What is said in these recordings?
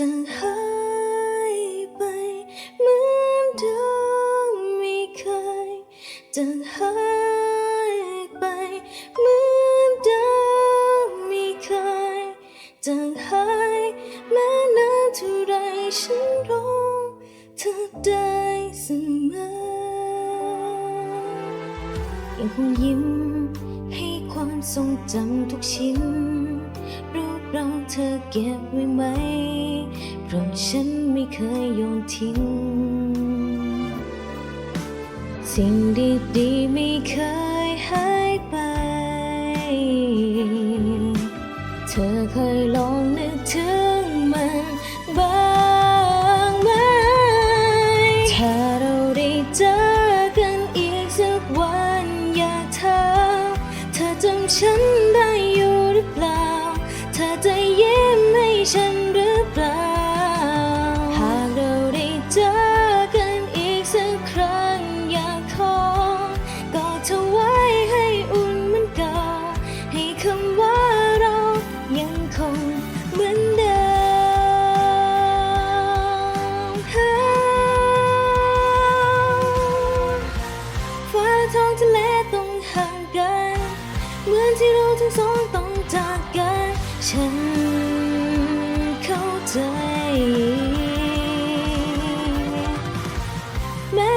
จางหายไปเหมือนเดิมไม่เคยจางหายไปเหมือนเดิมไม่เคยจางหายแม้นานเท่าไรฉันรอเธอได้เสมอยังคงยิ้มให้ความทรงจำทุกชิ้นรูป เราเธอเก็บไว้ไหม เพราะฉันไม่เคยโยนทิ้ง สิ่งดีๆไม่เคยหาย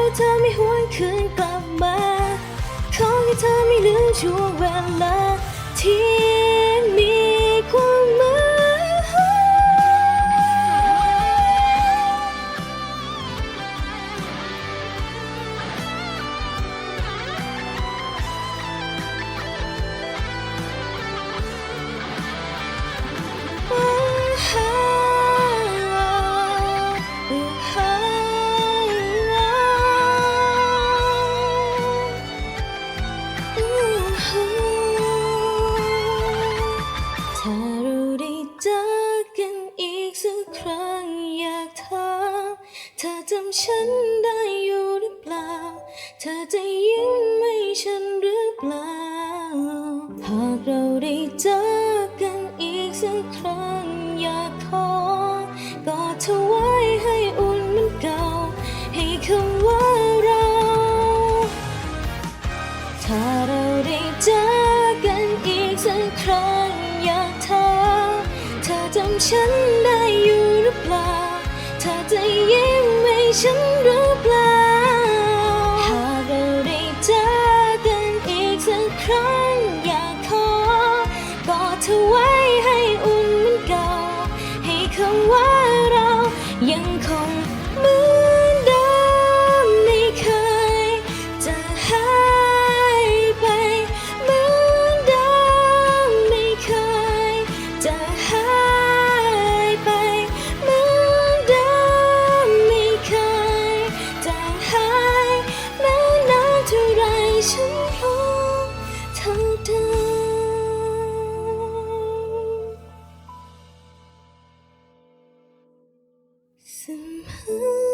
แม้เธอไม่หวนคืนกลับมา ขอให้เธอไม่ลืมช่วงเวลาที่ เธอจะยิ้มให้ฉันหรือเปล่า หากเราได้เจอกันอีกสักครั้งอยากขอกอดเธอไว้ให้อุ่นเหมือนเก่า ให้คำว่าเรา ถ้าเราได้เจอกันอีกสักครั้งอยากถามเธอจำฉันได้อยู่หรือเปล่า เธอจะยิ้มให้ฉันหรือ 眼眶 and